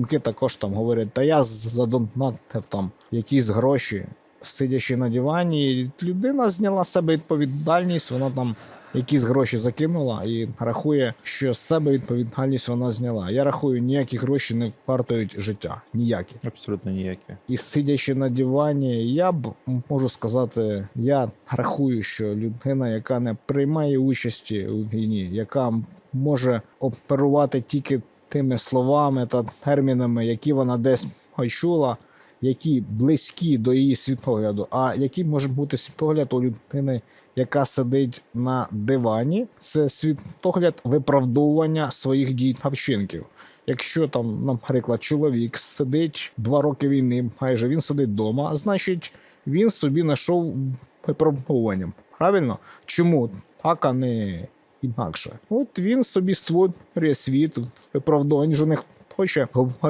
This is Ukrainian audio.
Жінки також там говорять, та я задонатив там якісь гроші, сидячи на дивані. Людина зняла з себе відповідальність, вона там якісь гроші закинула і рахує, що з себе відповідальність вона зняла. Я рахую, ніякі гроші не вартують життя. Ніякі. Абсолютно ніякі. І сидячи на дивані, я б можу сказати, я рахую, що людина, яка не приймає участі у війні, яка може оперувати тільки тими словами та термінами, які вона десь почула, які близькі до її світогляду, а які може бути світогляд у людини, яка сидить на дивані, це світогляд виправдовування своїх дій та вчинків. Якщо там, наприклад, чоловік сидить два роки війни, майже він сидить вдома, значить він собі знайшов виправдовуванням. Правильно? Чому так, а не інакше? От він собі створює світ не хоче говорити.